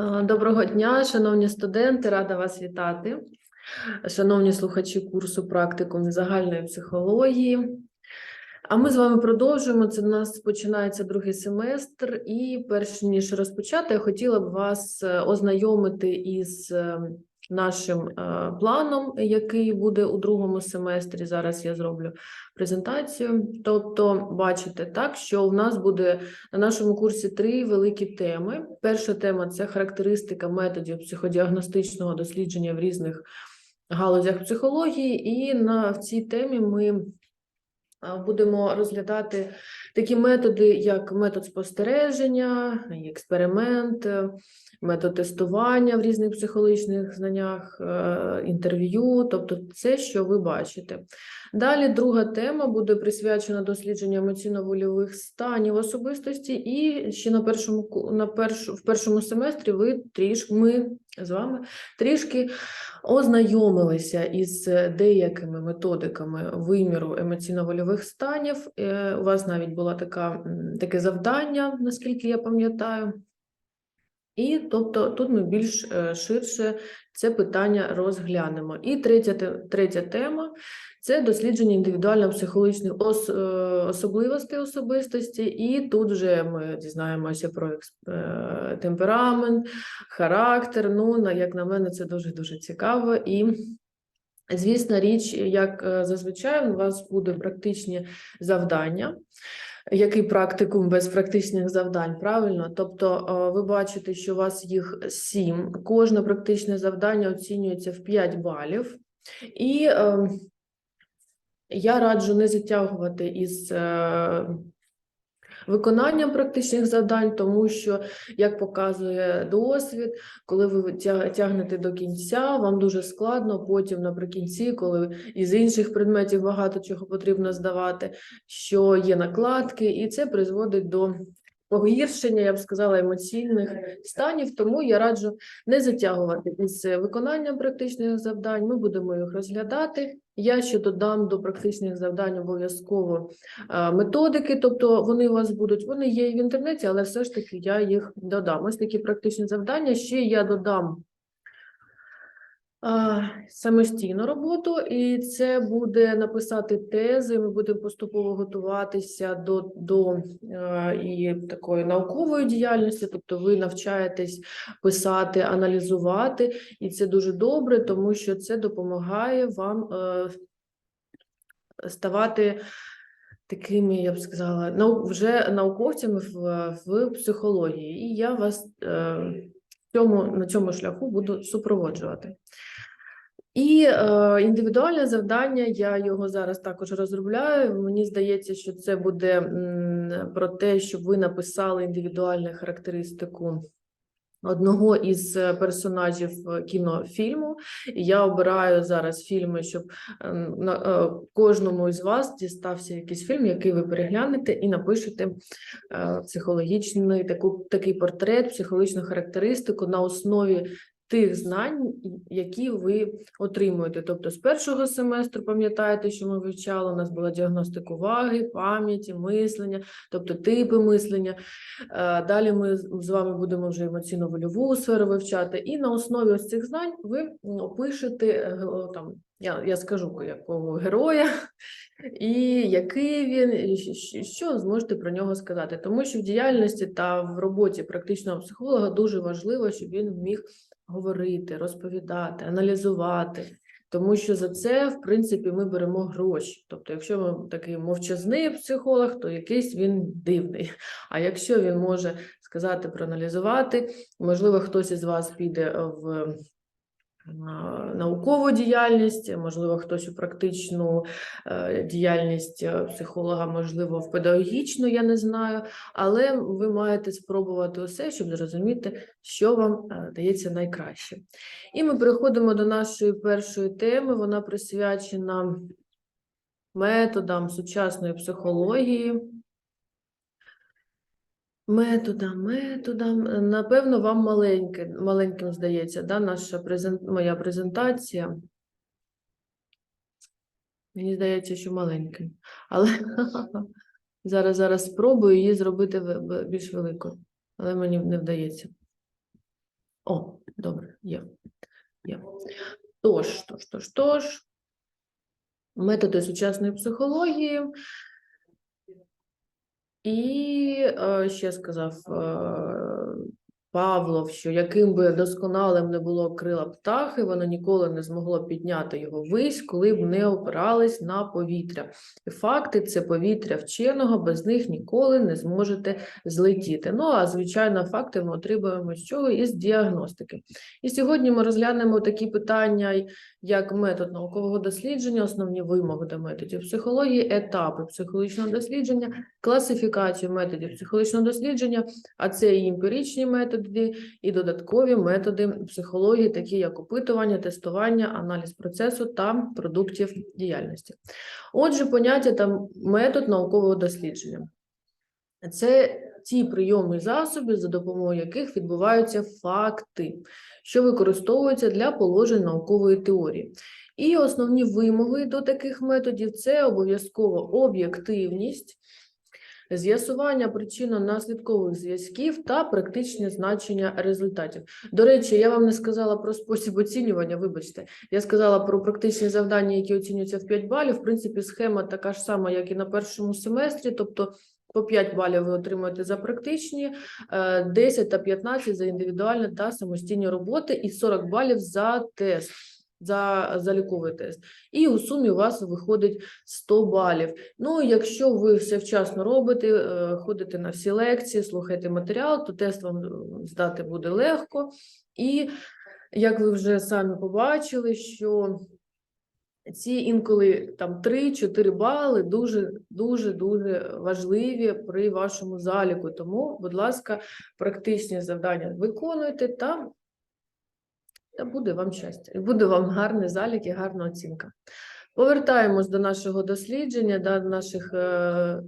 Е, Доброго дня, шановні студенти, рада вас вітати. Шановні слухачі курсу практикум загальної психології. А ми з вами продовжуємо. Це у нас починається другий семестр, і перш ніж розпочати, я хотіла б вас е, ознайомити із е, нашим е, планом, який буде у другому семестрі. Зараз я зроблю презентацію. Тобто, бачите, так, що у нас буде на нашому курсі три великі теми. Перша тема це характеристика методів психодіагностичного дослідження в різних галузях психології, і на в цій темі ми будемо розглядати такі методи, як метод спостереження, експеримент, е, метод тестування в різних психологічних знаннях, е, інтерв'ю, тобто це, що ви бачите. Далі друга тема буде присвячена дослідженню емоційно-вольових станів особистості, і ще на першому на першу, в першому семестрі ви трішки ми з вами трішки ознайомилися із деякими методиками виміру емоційно-вольових станів. Е, У вас навіть було така, таке завдання, наскільки я пам'ятаю. І тобто тут ми більш е, ширше це питання розглянемо. І третя, третя тема це дослідження індивідуально-психологічних ос, е, особливостей особистості, і тут вже ми дізнаємося про е, темперамент, характер. Ну, як на мене, це дуже-дуже цікаво. І, звісна річ, як зазвичай, у вас будуть практичні завдання. Який практикум без практичних завдань, правильно? Тобто е, ви бачите, що у вас їх сім. Кожне практичне завдання оцінюється в 5 балів. І е, я раджу не затягувати із е, виконанням практичних завдань, тому що, як показує досвід, коли ви тягнете до кінця, вам дуже складно потім наприкінці, коли із інших предметів багато чого потрібно здавати, що є накладки, і це призводить до погіршення, я б сказала, емоційних станів. Тому я раджу не затягувати із виконанням практичних завдань. Ми будемо їх розглядати. Я ще додам до практичних завдань обов'язково методики, тобто вони у вас будуть, вони є і в інтернеті, але все ж таки я їх додам. Ось такі практичні завдання. Ще я додам самостійну роботу, і це буде написати тези. Ми будемо поступово готуватися до, до е, і такої наукової діяльності, тобто ви навчаєтесь писати, аналізувати, і це дуже добре, тому що це допомагає вам е, ставати такими, я б сказала, нау- вже науковцями в, в психології. І я вас е, цьому, на цьому шляху буду супроводжувати. І е, індивідуальне завдання, я його зараз також розробляю. Мені здається, що це буде м, про те, щоб ви написали індивідуальну характеристику одного із е, персонажів е, кінофільму. І Я обираю зараз фільми, щоб е, на е, кожному із вас дістався якийсь фільм, який ви переглянете, і напишете е, психологічний таку, такий портрет, психологічну характеристику на основі тих знань, які ви отримуєте. Тобто з першого семестру, пам'ятаєте, що ми вивчали, у нас була діагностика уваги, пам'яті, мислення, тобто типи мислення. Е, Далі ми з вами будемо вже емоційно-вольову сферу вивчати, і на основі ось цих знань ви опишете е, там. Я, я скажу якого героя, і який він, і що зможете про нього сказати. Тому що в діяльності та в роботі практичного психолога дуже важливо, щоб він вміг говорити, розповідати, аналізувати. Тому що за це, в принципі, ми беремо гроші. Тобто, якщо ми такий мовчазний психолог, то якийсь він дивний. А якщо він може сказати, проаналізувати, можливо, хтось із вас піде в наукову діяльність, можливо, хтось у практичну е, діяльність е, психолога, можливо, в педагогічну, я не знаю, але ви маєте спробувати усе, щоб зрозуміти, що вам е, дається найкраще. І ми переходимо до нашої першої теми. Вона присвячена методам сучасної психології. Методам, методам. Е, Напевно, вам маленьке, маленьким здається, да, наша презент, моя презентація. Мені здається, що маленьким. Але зараз, зараз спробую її зробити більш великою, але мені не вдається. О, добре, є. є. Тож, тож, тож, тож. Методи сучасної психології. І е, ще сказав е, Павлов, що яким би досконалим не було крила птахи, воно ніколи не змогло підняти його вись, коли б не опирались на повітря. І факти це повітря вченого, без них ніколи не зможете злетіти. Ну а звичайно, факти ми отримуємо з чого із діагностики. І сьогодні ми розглянемо такі питання, як метод наукового дослідження, основні вимоги до методів психології, етапи психологічного дослідження, класифікацію методів психологічного дослідження, а це і емпіричні методи, і додаткові методи психології, такі як опитування, тестування, аналіз процесу та продуктів діяльності. Отже, поняття та метод наукового дослідження. Це ті прийоми і засоби, за допомогою яких відбуваються факти, що використовуються для положень наукової теорії. І основні вимоги до таких методів це обов'язково об'єктивність, з'ясування причинно-наслідкових зв'язків та практичне значення результатів. До речі, я вам не сказала про спосіб оцінювання, вибачте. Я сказала про практичні завдання, які оцінюються в 5 балів. В принципі, схема така ж сама, як і на першому семестрі, тобто по 5 балів ви отримуєте за практичні, е, 10 та 15 за індивідуальні та самостійні роботи і 40 балів за тест, за заліковий тест. І у сумі у вас виходить 100 балів. Ну, якщо ви все вчасно робите, е, ходите на всі лекції, слухаєте матеріал, то тест вам е, здати буде легко. І як ви вже самі побачили, що ці інколи там 3-4 бали дуже дуже дуже важливі при вашому заліку. Тому, будь ласка, практичні завдання виконуйте та, та буде вам щастя. І буде вам гарний залік і гарна оцінка. Повертаємось до нашого дослідження, до наших е,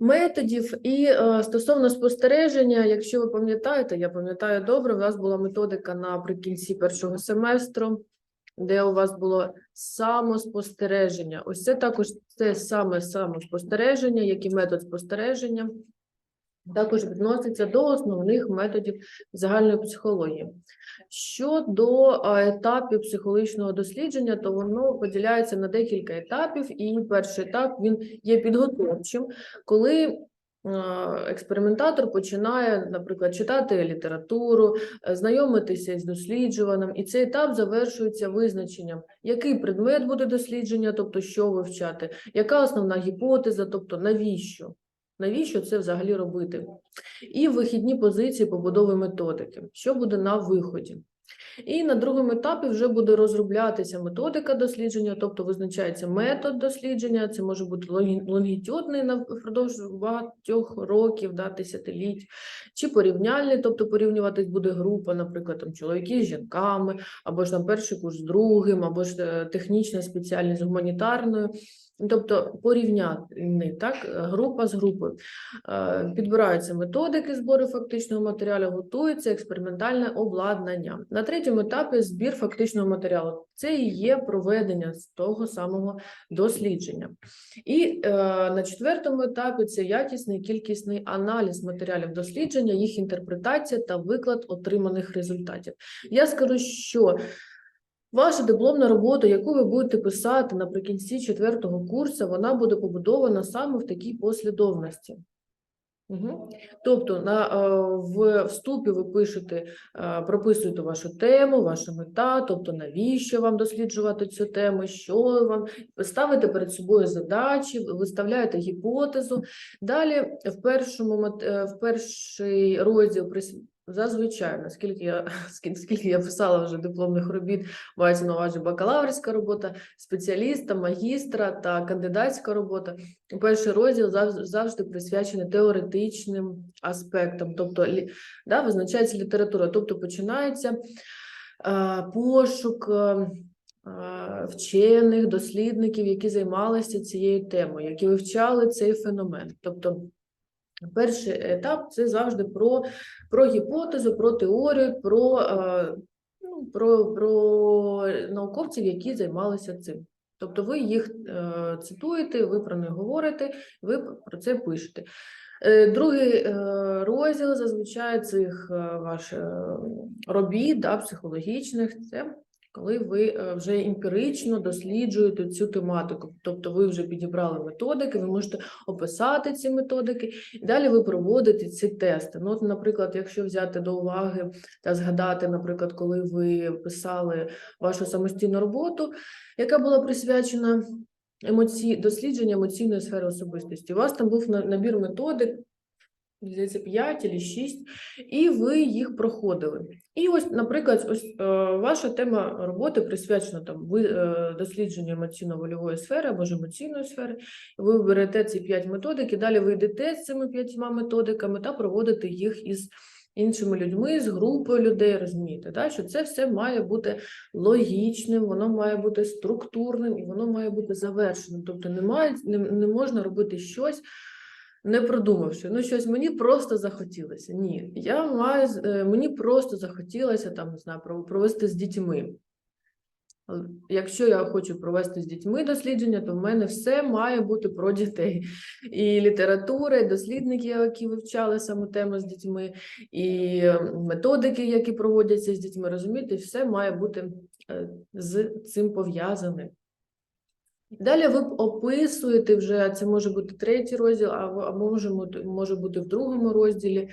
методів. І е, стосовно спостереження, якщо ви пам'ятаєте, я пам'ятаю добре, у вас була методика наприкінці першого семестру, де у вас було самоспостереження. Ось це також це саме самоспостереження, як і метод спостереження, також відноситься до основних методів загальної психології. Щодо етапів психологічного дослідження, то воно поділяється на декілька етапів, і перший етап він є підготовчим, коли експериментатор починає, наприклад, читати літературу, знайомитися із досліджуваним, і цей етап завершується визначенням, який предмет буде дослідження, тобто що вивчати, яка основна гіпотеза, тобто навіщо. Навіщо це взагалі робити? І вихідні позиції побудови методики, що буде на виході. І на другому етапі вже буде розроблятися методика дослідження, тобто визначається метод дослідження, це може бути лонгі- лонгітюдний на- впродовж багатьох років, да, десятиліть, чи порівняльний, тобто порівнюватись буде група, наприклад, там чоловіки з жінками, або ж там перший курс з другим, або ж е, технічна спеціальність з гуманітарною. Тобто порівняний так, група з групою. Е, Підбираються методики збору фактичного матеріалу, готується експериментальне обладнання. На третьому етапі збір фактичного матеріалу. Це і є проведення з того самого дослідження. І е, на четвертому етапі це якісний кількісний аналіз матеріалів дослідження, їх інтерпретація та виклад отриманих результатів. Я скажу, що Ваша дипломна робота, яку ви будете писати наприкінці четвертого курсу, вона буде побудована саме в такій послідовності. Угу. Тобто на, е, в вступі ви пишете, е, прописуєте вашу тему, ваша мета, тобто навіщо вам досліджувати цю тему, що вам ставите перед собою задачі, виставляєте гіпотезу. Далі в першому е, в перший розділ зазвичай, наскільки я скільки я писала вже дипломних робіт, мається на увазі бакалаврська робота, спеціаліста, магістра та кандидатська робота. Перший розділ завжди присвячений теоретичним аспектам, тобто да, визначається література, тобто починається е, пошук. е, е, Вчених дослідників, які займалися цією темою, які вивчали цей феномен. Тобто, перший етап це завжди про, про гіпотезу, про теорію, про, е, ну, про, про науковців, які займалися цим. Тобто ви їх е, цитуєте, ви про них говорите, ви про це пишете. Е, Другий розділ зазвичай цих ваших робіт да, психологічних це коли ви е, вже емпірично досліджуєте цю тематику. Тобто ви вже підібрали методики, ви можете описати ці методики, і далі ви проводите ці тести. Ну, от, наприклад, якщо взяти до уваги та згадати, наприклад, коли ви писали вашу самостійну роботу, яка була присвячена емоці... дослідженню емоційної сфери особистості. У вас там був на- набір методик, здається, 5 або 6, і ви їх проходили. І ось, наприклад, ось е, ваша тема роботи присвячена там ви е, дослідженню емоційно-вольової сфери або ж емоційної сфери. Ви берете ці 5 методик, і далі ви йдете з цими п'ятьма методиками та проводите їх із іншими людьми, з групою людей, розумієте, да? що це все має бути логічним, воно має бути структурним і воно має бути завершеним. Тобто немає, не, не можна робити щось, не продумавши. Ну, щось мені просто захотілося. Ні, я маю, е, мені просто захотілося там, не знаю, провести з дітьми. Якщо я хочу провести з дітьми дослідження, то в мене все має бути про дітей. І література, і дослідники, які вивчали саме тему з дітьми, і е, методики, які проводяться з дітьми, розумієте, все має бути е, з цим пов'язане. Далі ви описуєте вже, це може бути третій розділ, а може, може бути в другому розділі.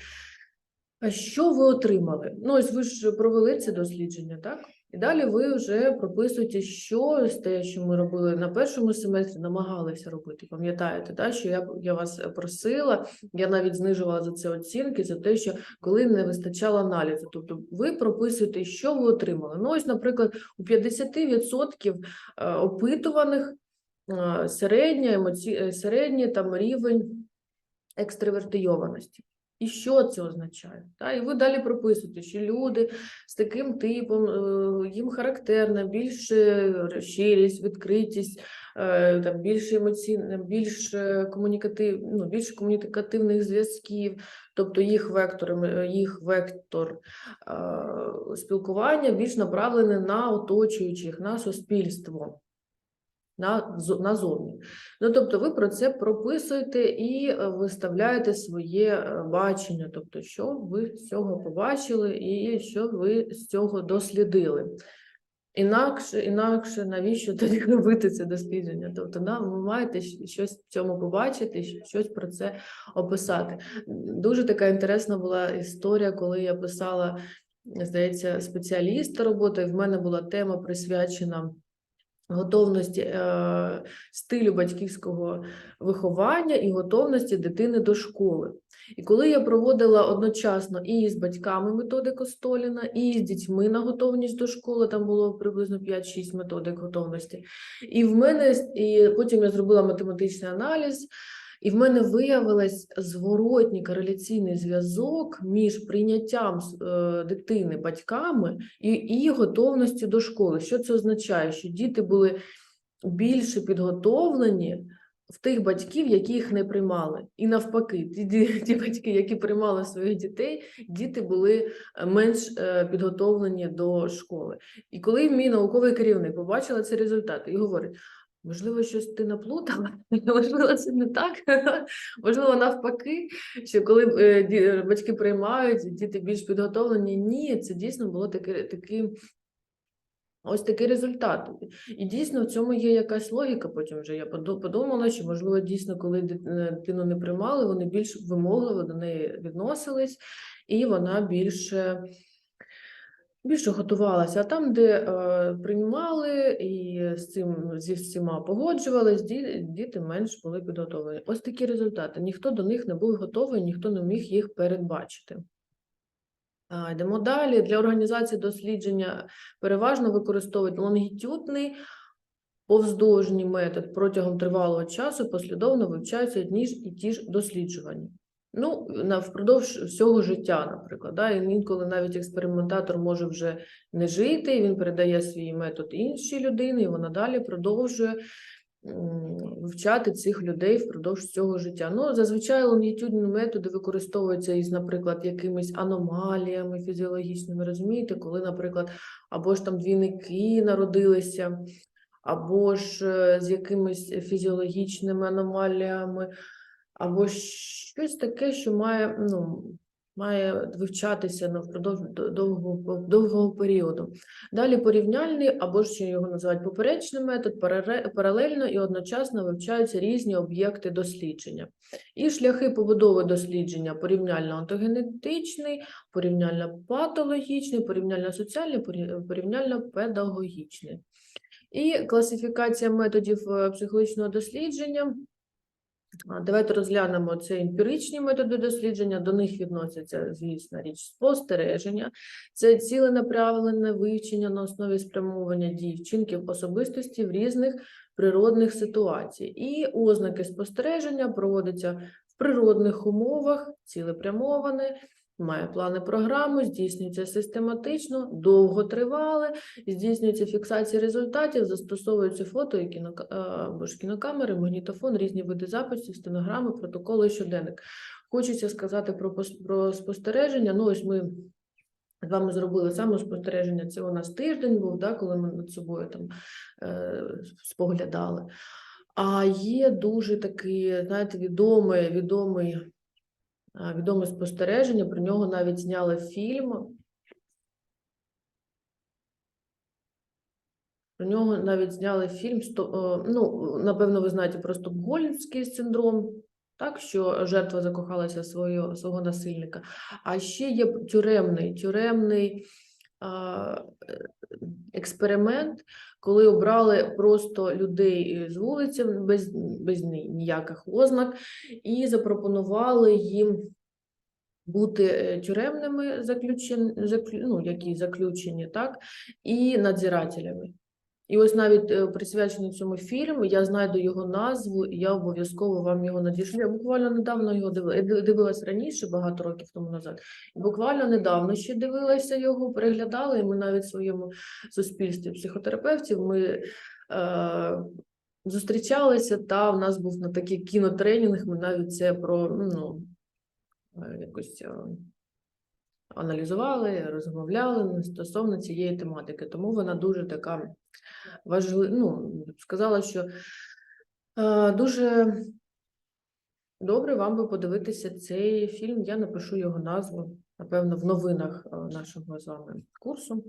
Що ви отримали? Ну, ось ви ж провели це дослідження, так? І далі ви вже прописуєте, що з те, що ми робили на першому семестрі, намагалися робити. Пам'ятаєте, так? що я, я вас просила, я навіть знижувала за це оцінки, за те, що коли не вистачало аналізу. Тобто ви прописуєте, що ви отримали. Ну, ось, наприклад, у 50% е, опитуваних середня, емоці... е, середній там рівень екстравертийованості. І що це означає? Та, і ви далі прописуєте, що люди з таким типом, е, їм характерна більше щирість, відкритість, е, там, більше емоційне, більше комунікатив, ну, більше комунікативних зв'язків, тобто їх вектор, їх вектор е, спілкування більш направлений на оточуючих, на суспільство назовні. Ну, тобто ви про це прописуєте і е, виставляєте своє е, бачення, тобто, що ви з цього побачили і що ви з цього дослідили. Інакше, інакше навіщо тоді робити це дослідження? Тобто, да, ви маєте щось в цьому побачити, щось про це описати. Дуже така інтересна була історія, коли я писала, здається, спеціаліста роботи, і в мене була тема присвячена готовності е, стилю батьківського виховання і готовності дитини до школи. І коли я проводила одночасно і з батьками методику Століна, і з дітьми на готовність до школи, там було приблизно 5-6 методик готовності. І в мене і потім я зробила математичний аналіз. І в мене виявилось зворотній кореляційний зв'язок між прийняттям е, дитини батьками і, і готовністю до школи. Що це означає? Що діти були більше підготовлені в тих батьків, які їх не приймали. І навпаки, ті, ді- ті батьки, які приймали своїх дітей, діти були е, менш е, підготовлені до школи. І коли мій науковий керівник побачила цей результат і говорить. Можливо, щось ти наплутала, можливо, це не так. Можливо, навпаки, що коли е, батьки приймають, діти більш підготовлені. Ні, це дійсно було таке, таки, ось такий результат. І дійсно в цьому є якась логіка. Потім вже я подумала, що можливо дійсно, коли е, дитину не приймали, вони більш вимогливо до неї відносились, і вона більше. Більше готувалася, а там, де е, приймали і з цим зі всіма погоджувались, ді, діти менш були підготовлені. Ось такі результати. Ніхто до них не був готовий, ніхто не міг їх передбачити. Йдемо далі. Для організації дослідження переважно використовують лонгітюдний повздовжній метод протягом тривалого часу послідовно вивчаються одні ж і ті ж досліджування. Ну, впродовж всього життя, наприклад, да, інколи навіть експериментатор може вже не жити, і він передає свій метод іншій людині, і вона далі продовжує вивчати цих людей впродовж цього життя. Ну, зазвичай лонгітюдні методи використовуються із, наприклад, якимись аномаліями фізіологічними, розумієте, коли, наприклад, або ж там двійники народилися, або ж е, з якимись фізіологічними аномаліями, або щось таке, що має, ну, має вивчатися ну, впродовж довгого, довгого періоду. Далі порівняльний, або ж ще його називають поперечний метод, паралельно і одночасно вивчаються різні об'єкти дослідження. І шляхи побудови дослідження порівняльно-онтогенетичний, порівняльно-патологічний, порівняльно-соціальний, порівняльно-педагогічний. І класифікація методів е, психологічного дослідження. Давайте розглянемо це емпіричні методи дослідження. До них відносяться, звісно, річ спостереження, це ціленаправлене вивчення на основі спрямовування дій вчинків особистості в різних природних ситуацій. І ознаки спостереження проводяться в природних умовах, цілепрямоване, має плани програму, здійснюється систематично, довготривале, здійснюється фіксація результатів, застосовуються фото і кіно, або ж кінокамери, магнітофон, різні види записів, стенограми, протоколи, щоденник. Хочеться сказати про, про спостереження. Ну, ось ми з вами зробили саме спостереження. Це у нас тиждень був, да, коли ми над собою там е, споглядали. А є дуже такий, знаєте, відомий, відомий, відоме спостереження. Про нього навіть зняли фільм. Про нього навіть зняли фільм. Е, Ну, напевно, ви знаєте про Стокгольмський синдром, так, що жертва закохалася свого, свого насильника. А ще є тюремний, тюремний а, е, експеримент, коли обрали просто людей з вулиці без, без ніяких ознак, і запропонували їм бути е, тюремними заключен, заклю, ну, які заключені, так, і надзирателями. І ось навіть е, присвячений цьому фільму, я знайду його назву, і я обов'язково вам його надішлю. Я буквально недавно його дивилася. Я дивилась раніше, багато років тому назад. І буквально недавно ще дивилася його, переглядала, і ми навіть в своєму суспільстві психотерапевтів ми е, зустрічалися, та в нас був на такий кінотренінг, ми навіть це про ну, е, якось. Аналізували, розмовляли стосовно цієї тематики, тому вона дуже така важлива. Ну, сказала, що е, дуже добре вам би подивитися цей фільм. Я напишу його назву, напевно, в новинах е, нашого з вами курсу.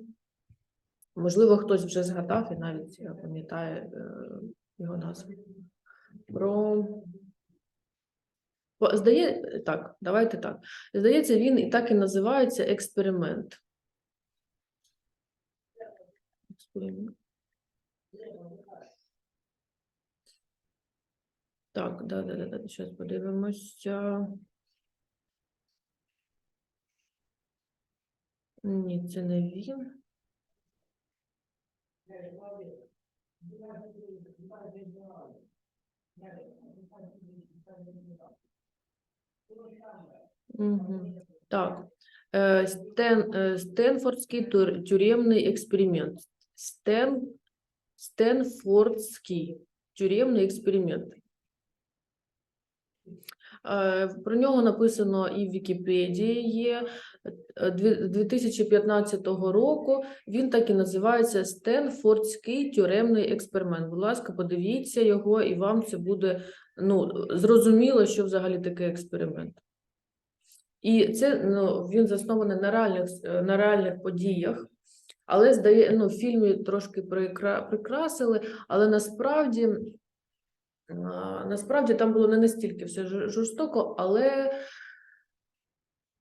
Можливо, хтось вже згадав і навіть е, пам'ятає е, його назву. Про Здає, так, давайте так. Здається, він і так і називається експеримент. Так, да, да, да, да. Зараз подивимося. Ні, це не він. Так. Е, Стен, е, Стенфордський тюремний експеримент. Стен, Стенфордський тюремний експеримент. Е, Про нього написано і в Вікіпедії є е, 2015 року. Він так і називається Стенфордський тюремний експеримент. Будь ласка, подивіться його, і вам це буде ну, зрозуміло, що взагалі таке експеримент. І це ну, він заснований на реальних, на реальних подіях, але здає, ну, в фільмі трошки прикра- прикрасили, але насправді, насправді там було не настільки все жор- жорстоко, але,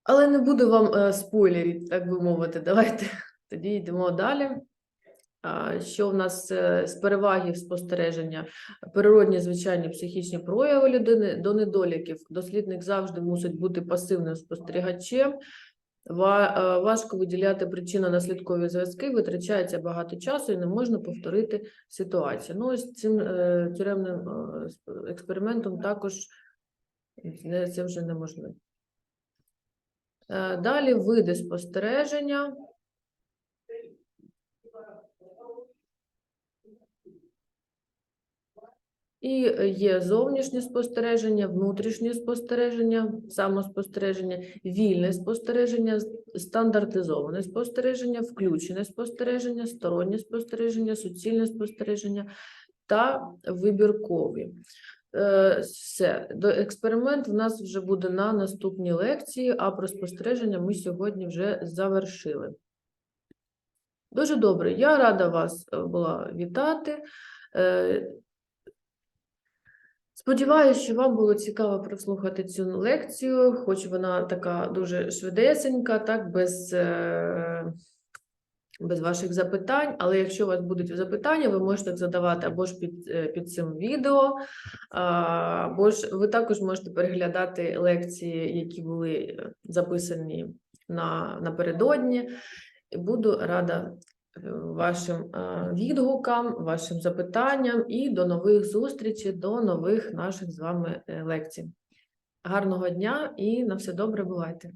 але не буду вам е, спойлерити, так би мовити. Давайте тоді йдемо далі. Що в нас е, з переваги спостереження? Природні звичайні психічні прояви людини до недоліків. Дослідник завжди мусить бути пасивним спостерігачем. Е, Важко виділяти причинно-наслідкові зв'язки, витрачається багато часу і не можна повторити ситуацію. Ну, ось цим е, тюремним експериментом також це вже неможливо. Далі види спостереження. І е, є зовнішнє спостереження, внутрішнє спостереження, самоспостереження, вільне спостереження, стандартизоване спостереження, включене спостереження, стороннє спостереження, суцільне спостереження та вибіркові. Е, Все, експеримент в нас вже буде на наступній лекції, а про спостереження ми сьогодні вже завершили. Дуже добре. Я рада вас е, була вітати. Сподіваюся, що вам було цікаво прослухати цю лекцію, хоч вона така дуже швидесенька, так, без, е, без ваших запитань. Але якщо у вас будуть запитання, ви можете задавати або ж під, е, під цим відео, або ж ви також можете переглядати лекції, які були е, записані на, напередодні. Буду рада вашим е, відгукам, вашим запитанням і до нових зустрічей, до нових наших з вами е, лекцій. Гарного дня і на все добре бувайте!